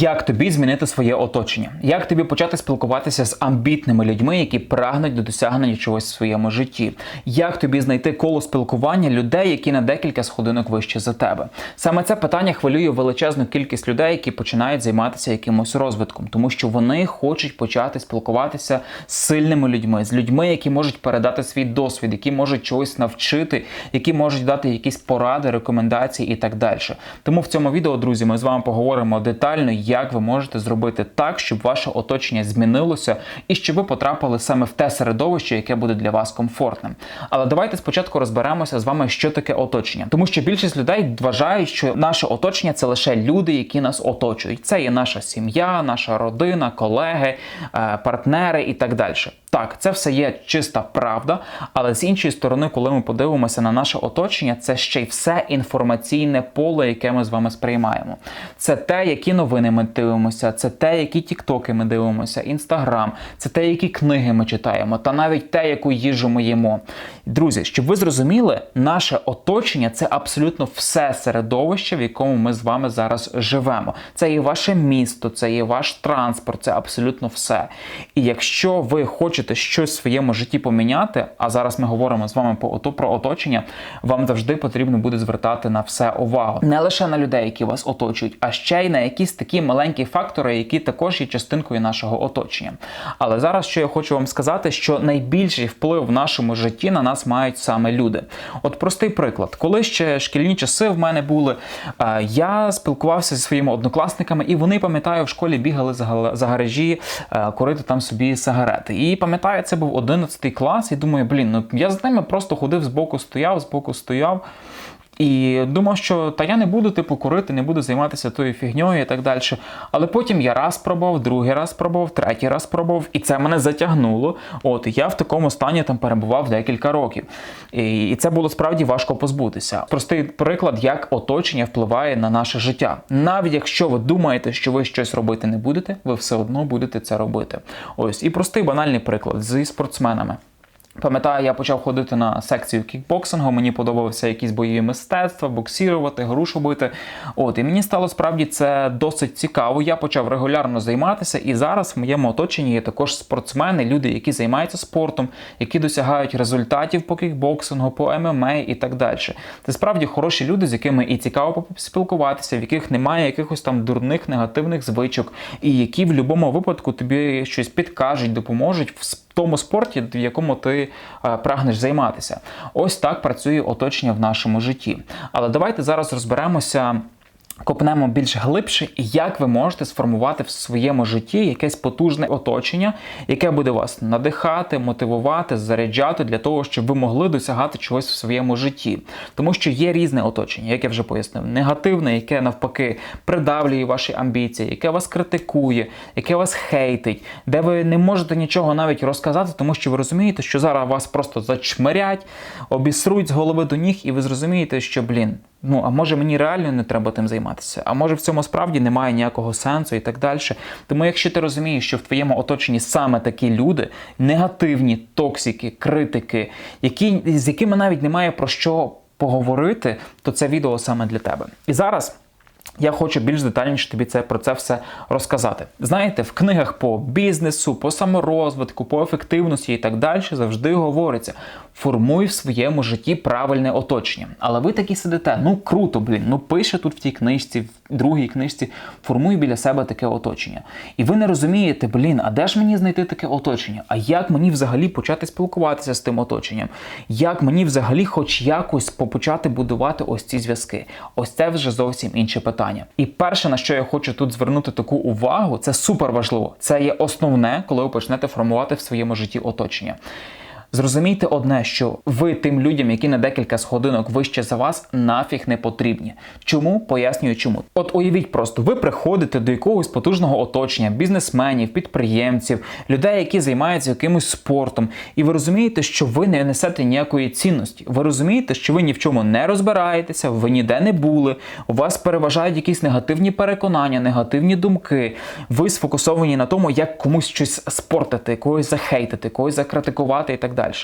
Як тобі змінити своє оточення? Як тобі почати спілкуватися з амбітними людьми, які прагнуть до досягнення чогось в своєму житті? Як тобі знайти коло спілкування людей, які на декілька сходинок вище за тебе? Саме це питання хвилює величезну кількість людей, які починають займатися якимось розвитком, тому що вони хочуть почати спілкуватися з сильними людьми, з людьми, які можуть передати свій досвід, які можуть чогось навчити, які можуть дати якісь поради, рекомендації і так далі. Тому в цьому відео, друзі, ми з вами поговоримо детально, як ви можете зробити так, щоб ваше оточення змінилося і щоб ви потрапили саме в те середовище, яке буде для вас комфортним. Але давайте спочатку розберемося з вами, що таке оточення, тому що більшість людей вважають, що наше оточення це лише люди, які нас оточують. Це є наша сім'я, наша родина, колеги, е, партнери і так далі. Так, це все є чиста правда, але з іншої сторони, коли ми подивимося на наше оточення, це ще й все інформаційне поле, яке ми з вами сприймаємо. Це те, які новини ми дивимося, це те, які тіктоки ми дивимося, інстаграм, це те, які книги ми читаємо, та навіть те, яку їжу ми їмо. Друзі, щоб ви зрозуміли, наше оточення це абсолютно все середовище, в якому ми з вами зараз живемо. Це є ваше місто, це є ваш транспорт, це абсолютно все. І якщо ви хочете щось в своєму житті поміняти, а зараз ми говоримо з вами про оточення, вам завжди потрібно буде звертати на все увагу. Не лише на людей, які вас оточують, а ще й на якісь такі маленькі фактори, які також є частинкою нашого оточення. Але зараз що я хочу вам сказати, що найбільший вплив в нашому житті на нас мають саме люди. От простий приклад, коли ще шкільні часи в мене були, я спілкувався зі своїми однокласниками, і вони пам'ятаю, в школі бігали за гаражі курити там собі сигарети. І пам'ятаю, це був 11 клас, і думаю, блін, ну я з ними просто ходив з боку, стояв, з боку стояв. І думав, що та я не буду типу курити, не буду займатися тою фігньою і так далі. Але потім я раз пробував, другий раз пробував, третій раз пробував, і це мене затягнуло. От я в такому стані там перебував декілька років. І це було справді важко позбутися. Простий приклад, як оточення впливає на наше життя. Навіть якщо ви думаєте, що ви щось робити не будете, ви все одно будете це робити. Ось і простий банальний приклад зі спортсменами. Пам'ятаю, я почав ходити на секцію кікбоксингу, мені подобалися якісь бойові мистецтва, боксірувати, грушу бити. От, І мені стало справді це досить цікаво. Я почав регулярно займатися, і зараз в моєму оточенні є також спортсмени, люди, які займаються спортом, які досягають результатів по кікбоксингу, по ММА і так далі. Це справді хороші люди, з якими і цікаво спілкуватися, в яких немає якихось там дурних негативних звичок, і які в будь-якому випадку тобі щось підкажуть, допоможуть в тому спорті, в якому ти е, прагнеш займатися. Ось так працює оточення в нашому житті. Але давайте зараз розберемося. Копнемо більш глибше, і як ви можете сформувати в своєму житті якесь потужне оточення, яке буде вас надихати, мотивувати, заряджати для того, щоб ви могли досягати чогось в своєму житті. Тому що є різне оточення, як я вже пояснив, негативне, яке навпаки придавлює ваші амбіції, яке вас критикує, яке вас хейтить, де ви не можете нічого навіть розказати, тому що ви розумієте, що зараз вас просто зачмирять, обісруть з голови до ніг, і ви зрозумієте, що, блін. Ну, а може мені реально не треба тим займатися? А може в цьому справді немає ніякого сенсу і так далі. Тому, якщо ти розумієш, що в твоєму оточенні саме такі люди, негативні токсики, критики, які, з якими навіть немає про що поговорити, то це відео саме для тебе. І зараз. Я хочу більш детальніше тобі це про це все розказати. Знаєте, в книгах по бізнесу, по саморозвитку, по ефективності і так далі завжди говориться: формуй в своєму житті правильне оточення. Але ви такі сидите, ну круто, блін, ну пише тут в тій книжці, в другій книжці, формуй біля себе таке оточення. І ви не розумієте, блін, а де ж мені знайти таке оточення? А як мені взагалі почати спілкуватися з тим оточенням? Як мені взагалі, хоч якось почати будувати ось ці зв'язки? Ось це вже зовсім інше питання. І перше, на що я хочу тут звернути таку увагу, це супер важливо. Це є основне, коли ви почнете формувати в своєму житті оточення. Зрозумійте одне, що ви тим людям, які на декілька сходинок вище за вас, нафіг не потрібні. Чому? Пояснюю, чому. От уявіть просто, ви приходите до якогось потужного оточення, бізнесменів, підприємців, людей, які займаються якимось спортом, і ви розумієте, що ви не несете ніякої цінності. Ви розумієте, що ви ні в чому не розбираєтеся, ви ніде не були, у вас переважають якісь негативні переконання, негативні думки. Ви сфокусовані на тому, як комусь щось спортити, когось захейтити, когось закритикувати і так далі далі.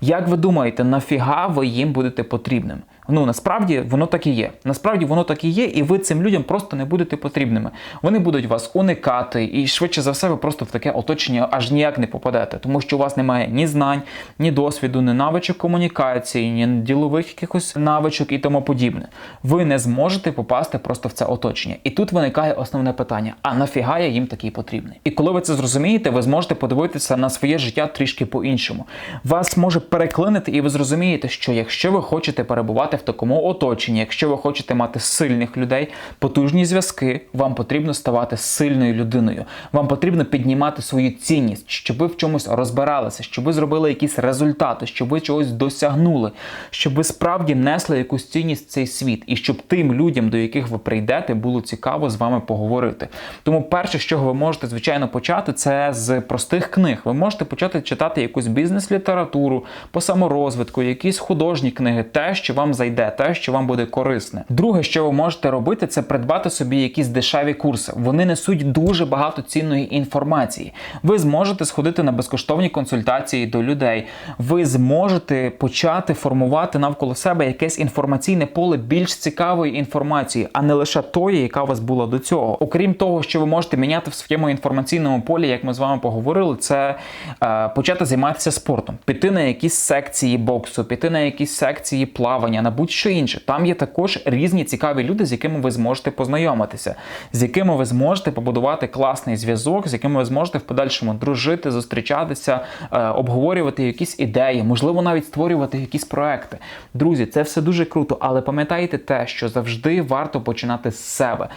Як ви думаєте, нафіга ви їм будете потрібним? Ну насправді воно так і є. Насправді воно так і є, і ви цим людям просто не будете потрібними. Вони будуть вас уникати, і швидше за все, ви просто в таке оточення аж ніяк не попадете, тому що у вас немає ні знань, ні досвіду, ні навичок комунікації, ні ділових якихось навичок і тому подібне. Ви не зможете попасти просто в це оточення. І тут виникає основне питання: а нафіга я їм такий потрібний? І коли ви це зрозумієте, ви зможете подивитися на своє життя трішки по-іншому. Вас може переклинити, і ви зрозумієте, що якщо ви хочете перебувати в такому оточенні, якщо ви хочете мати сильних людей, потужні зв'язки, вам потрібно ставати сильною людиною. Вам потрібно піднімати свою цінність, щоб ви в чомусь розбиралися, щоб ви зробили якісь результати, щоб ви чогось досягнули, щоб ви справді несли якусь цінність в цей світ, і щоб тим людям, до яких ви прийдете, було цікаво з вами поговорити. Тому перше, з чого ви можете звичайно почати, це з простих книг. Ви можете почати читати якусь бізнес-літературу по саморозвитку, якісь художні книги, те, що вам зайде, те, що вам буде корисне. Друге, що ви можете робити, це придбати собі якісь дешеві курси. Вони несуть дуже багато цінної інформації. Ви зможете сходити на безкоштовні консультації до людей. Ви зможете почати формувати навколо себе якесь інформаційне поле більш цікавої інформації, а не лише тої, яка у вас була до цього. Окрім того, що ви можете міняти в своєму інформаційному полі, як ми з вами поговорили, це е, почати займатися спортом, піти на якісь секції боксу, піти на якісь секції плавання, на будь-що інше. Там є також різні цікаві люди, з якими ви зможете познайомитися, з якими ви зможете побудувати класний зв'язок, з якими ви зможете в подальшому дружити, зустрічатися, е, обговорювати якісь ідеї, можливо, навіть створювати якісь проекти. Друзі, це все дуже круто, але пам'ятайте те, що завжди варто починати з себе.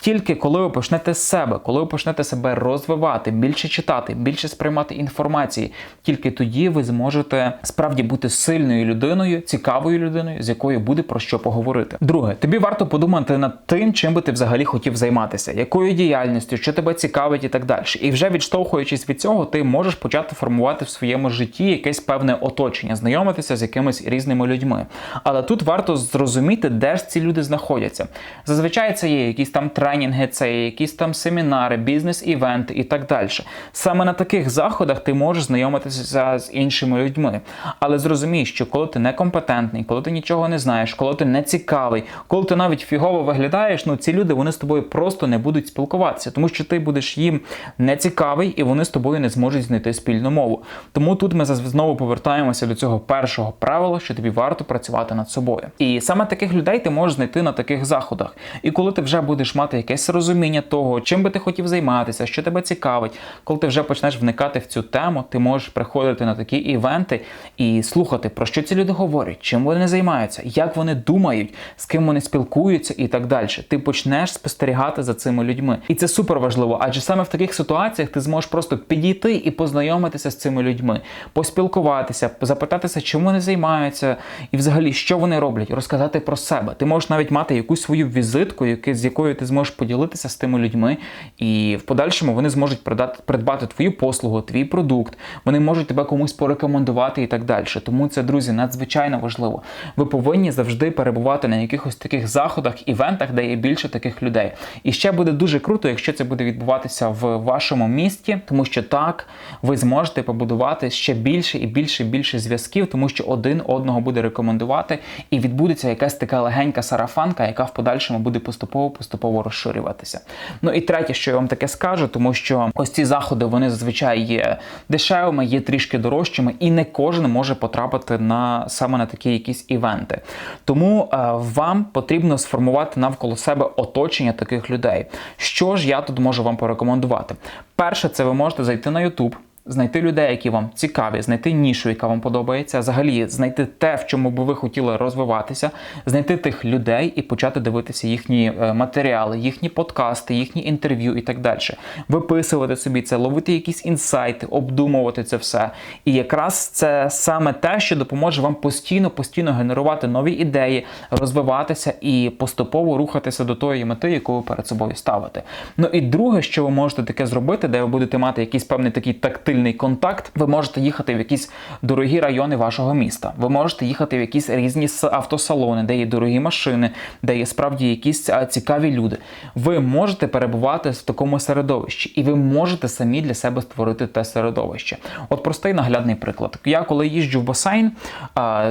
Тільки коли ви почнете з себе, коли ви почнете себе розвивати, більше читати, більше сприймати інформації, тільки тоді ви зможете справді бути сильною людиною, цікавою людиною, з якою буде про що поговорити. Друге, тобі варто подумати над тим, чим би ти взагалі хотів займатися, якою діяльністю, що тебе цікавить і так далі. І вже відштовхуючись від цього, ти можеш почати формувати в своєму житті якесь певне оточення, знайомитися з якимись різними людьми. Але тут варто зрозуміти, де ж ці люди знаходяться. Зазвичай це є якісь там тренінги, це якісь там семінари, бізнес-івенти і так далі. Саме на таких заходах ти можеш знайомитися з іншими людьми. Але зрозумій, що коли ти некомпетентний, коли ти нічого не знаєш, коли ти не цікавий, коли ти навіть фігово виглядаєш, ну ці люди вони з тобою просто не будуть спілкуватися, тому що ти будеш їм не цікавий і вони з тобою не зможуть знайти спільну мову. Тому тут ми знову повертаємося до цього першого правила, що тобі варто працювати над собою. І саме таких людей ти можеш знайти на таких заходах. І коли ти вже будеш мати якесь розуміння того, чим би ти хотів займатися, що тебе цікавить, коли ти вже почнеш вникати в цю тему, ти можеш приходити на такі івенти і слухати, про що ці люди говорять, чим вони займаються, як вони думають, з ким вони спілкуються і так далі. Ти почнеш спостерігати за цими людьми. І це супер важливо, адже саме в таких ситуаціях ти зможеш просто підійти і познайомитися з цими людьми, поспілкуватися, запитатися, чим вони займаються, і взагалі, що вони роблять, розказати про себе. Ти можеш навіть мати якусь свою візитку, з якою ти зможеш поділитися з тими людьми, і в подальшому вони зможуть придати, придбати твою послугу, твій продукт, вони можуть тебе комусь порекомендувати і так далі. Тому це, друзі, надзвичайно важливо. Ви повинні завжди перебувати на якихось таких заходах, івентах, де є більше таких людей. І ще буде дуже круто, якщо це буде відбуватися в вашому місті, тому що так ви зможете побудувати ще більше і більше і більше зв'язків, тому що один одного буде рекомендувати, і відбудеться якась така легенька сарафанка, яка в подальшому буде поступово поступово розширюватися. Ну і третє, що я вам таке скажу, тому що ось ці заходи вони зазвичай є дешевими, є трішки дорожчими, і не кожен може потрапити на саме на такі якісь івенти. Тому е, вам потрібно сформувати навколо себе оточення таких людей. Що ж я тут можу вам порекомендувати? Перше, це ви можете зайти на YouTube знайти людей, які вам цікаві, знайти нішу, яка вам подобається, взагалі знайти те, в чому би ви хотіли розвиватися, знайти тих людей і почати дивитися їхні е, матеріали, їхні подкасти, їхні інтерв'ю і так далі. Виписувати собі це, ловити якісь інсайти, обдумувати це все. І якраз це саме те, що допоможе вам постійно, постійно генерувати нові ідеї, розвиватися і поступово рухатися до тої мети, яку ви перед собою ставите. Ну і друге, що ви можете таке зробити, де ви будете мати якийсь певний такий тактичний тактильний контакт. Ви можете їхати в якісь дорогі райони вашого міста. Ви можете їхати в якісь різні автосалони, де є дорогі машини, де є справді якісь цікаві люди. Ви можете перебувати в такому середовищі, і ви можете самі для себе створити те середовище. От простий наглядний приклад. Я коли їжджу в басейн,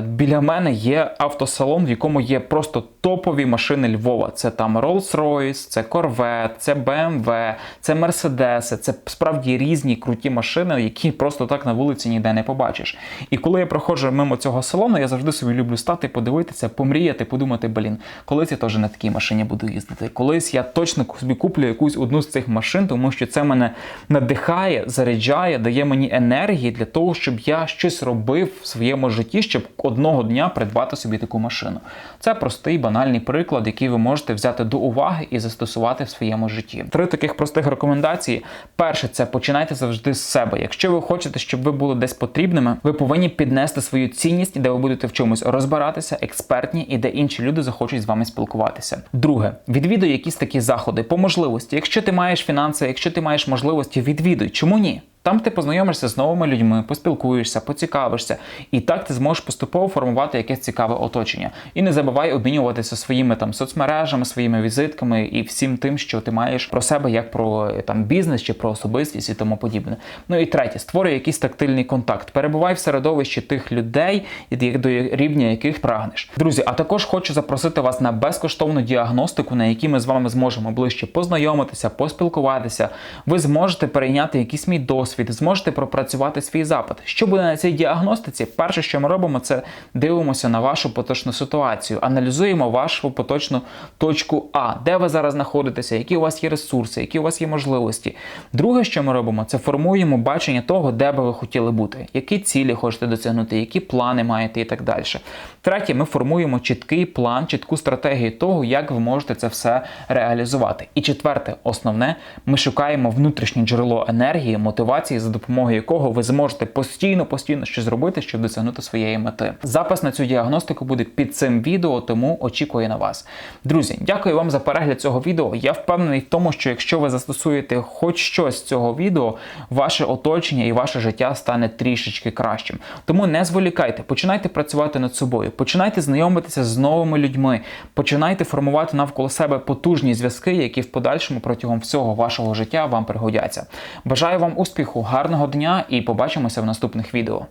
біля мене є автосалон, в якому є просто топові машини Львова. Це там Rolls-Royce, це Corvette, це BMW, це Mercedes, це справді різні круті машини, які просто так на вулиці ніде не побачиш. І коли я проходжу мимо цього салону, я завжди собі люблю стати, подивитися, помріяти, подумати, блін, колись я теж на такій машині буду їздити. Колись я точно собі куплю якусь одну з цих машин, тому що це мене надихає, заряджає, дає мені енергії для того, щоб я щось робив в своєму житті, щоб одного дня придбати собі таку машину. Це простий банальний приклад, який ви можете взяти до уваги і застосувати в своєму житті. Три таких простих рекомендації. Перше, це починайте завжди з себе. Якщо ви хочете, щоб ви були десь потрібними, ви повинні піднести свою цінність, де ви будете в чомусь розбиратися, експертні, і де інші люди захочуть з вами спілкуватися. Друге, відвідуй якісь такі заходи по можливості. Якщо ти маєш фінанси, якщо ти маєш можливості, відвідуй. Чому ні? Там ти познайомишся з новими людьми, поспілкуєшся, поцікавишся, і так ти зможеш поступово формувати якесь цікаве оточення. І не забувай обмінюватися своїми там соцмережами, своїми візитками і всім тим, що ти маєш про себе, як про е, там бізнес чи про особистість і тому подібне. Ну і третє, створюй якийсь тактильний контакт. Перебувай в середовищі тих людей, до рівня яких прагнеш. Друзі, а також хочу запросити вас на безкоштовну діагностику, на якій ми з вами зможемо ближче познайомитися, поспілкуватися. Ви зможете перейняти якийсь мій досвід, зможете пропрацювати свій запит. Що буде на цій діагностиці? Перше, що ми робимо, це дивимося на вашу поточну ситуацію, аналізуємо вашу поточну точку А, де ви зараз знаходитеся, які у вас є ресурси, які у вас є можливості. Друге, що ми робимо, це формуємо бачення того, де би ви хотіли бути, які цілі хочете досягнути, які плани маєте і так далі. Третє, ми формуємо чіткий план, чітку стратегію того, як ви можете це все реалізувати. І четверте, основне, ми шукаємо внутрішнє джерело енергії, мотивації, за допомогою якого ви зможете постійно, постійно щось зробити, щоб досягнути своєї мети. Запис на цю діагностику буде під цим відео, тому очікую на вас. Друзі, дякую вам за перегляд цього відео. Я впевнений в тому, що якщо ви застосуєте хоч щось з цього відео, ваше оточення і ваше життя стане трішечки кращим. Тому не зволікайте, починайте працювати над собою, починайте знайомитися з новими людьми, починайте формувати навколо себе потужні зв'язки, які в подальшому протягом всього вашого життя вам пригодяться. Бажаю вам успіху, гарного дня і побачимося в наступних відео.